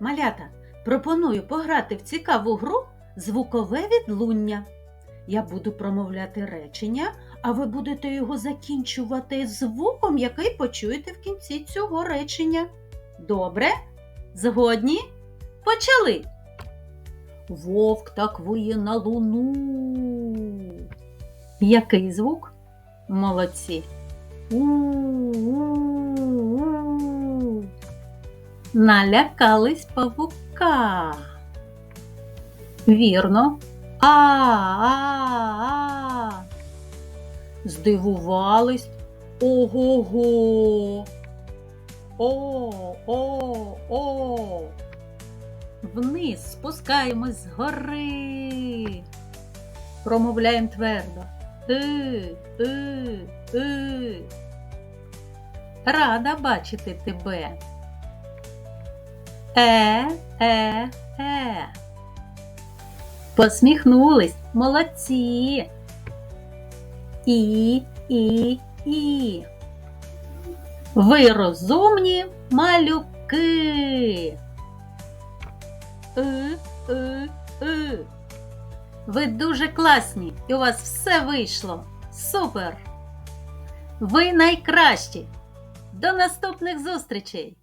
Малята, пропоную пограти в цікаву гру звукове відлуння. Я буду промовляти речення, а ви будете його закінчувати звуком, який почуєте в кінці цього речення. Добре? Згодні? Почали. Вовк так виє на луну. Який звук? Молодці. У-у-у. Налякались павука. Вірно. А-а-а. Здивувались. Ого-го. О-о-о. Вниз спускаємось з гори. Промовляємо твердо. И, и, и. Рада бачити тебе. Е, е, е. Посміхнулись, молодці. І, і, і. Ви розумні малюки. И, и, и. Ви дуже класні, і у вас все вийшло. Супер! Ви найкращі! До наступних зустрічей!